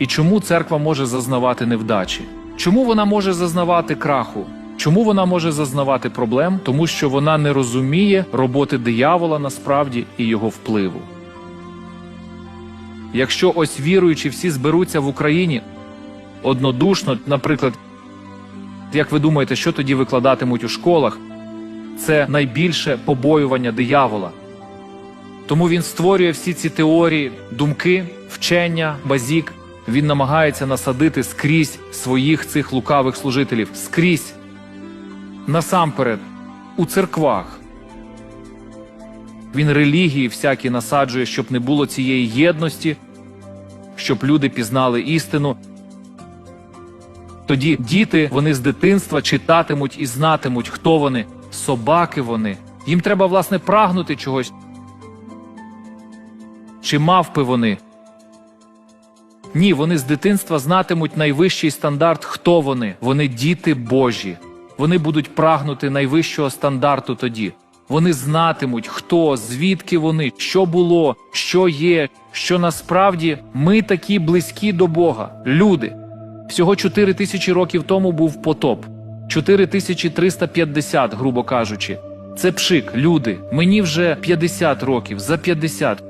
І чому церква може зазнавати невдачі? Чому вона може зазнавати краху? Чому вона може зазнавати проблем? Тому що вона не розуміє роботи диявола насправді і його впливу. Якщо ось віруючі всі зберуться в Україні однодушно, наприклад, як ви думаєте, що тоді викладатимуть у школах? Це найбільше побоювання диявола. Тому він створює всі ці теорії, думки, вчення, базік. Він намагається насадити скрізь своїх цих лукавих служителів, скрізь, насамперед, у церквах. Він релігії всякі насаджує, щоб не було цієї єдності, щоб люди пізнали істину. Тоді діти вони з дитинства читатимуть і знатимуть, хто вони, собаки вони. Їм треба, власне, прагнути чогось. Чи мавпи вони? Ні, вони з дитинства знатимуть найвищий стандарт, хто вони. Вони діти Божі. Вони будуть прагнути найвищого стандарту тоді. Вони знатимуть, хто, звідки вони, що було, що є, що насправді ми такі близькі до Бога, люди. Всього 4 тисячі років тому був потоп. 4350, грубо кажучи. Це пшик, люди. Мені вже 50 років, за 50.